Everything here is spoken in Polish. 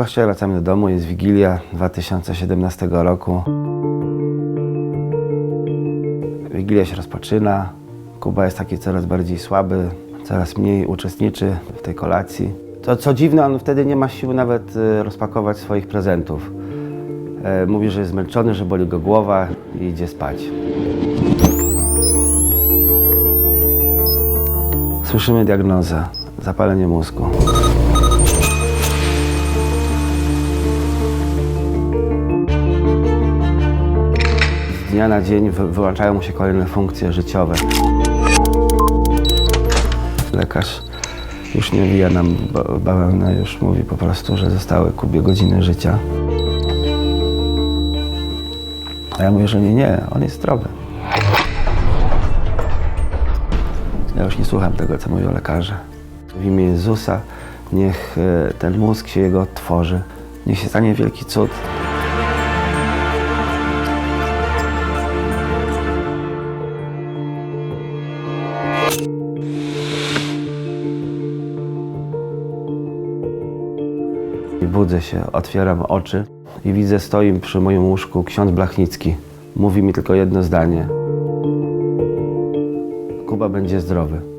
kościele wracamy do domu, jest Wigilia 2017 roku. Wigilia się rozpoczyna. Kuba jest taki coraz bardziej słaby, coraz mniej uczestniczy w tej kolacji. To co dziwne, on wtedy nie ma siły nawet e, rozpakować swoich prezentów. E, Mówi, że jest zmęczony, że boli go głowa i idzie spać. Słyszymy diagnozę. Zapalenie mózgu. Z dnia na dzień wy- wyłączają mu się kolejne funkcje życiowe. Lekarz już nie wija nam ba- bawełnę, już mówi po prostu, że zostały Kubie godziny życia. A ja mówię, że nie, nie, on jest zdrowy. Ja już nie słucham tego, co mówią lekarze. W imię Jezusa niech e, ten mózg się jego otworzy. Niech się stanie wielki cud. I budzę się, otwieram oczy i widzę, stoi przy moim łóżku ksiądz Blachnicki. Mówi mi tylko jedno zdanie. Kuba będzie zdrowy.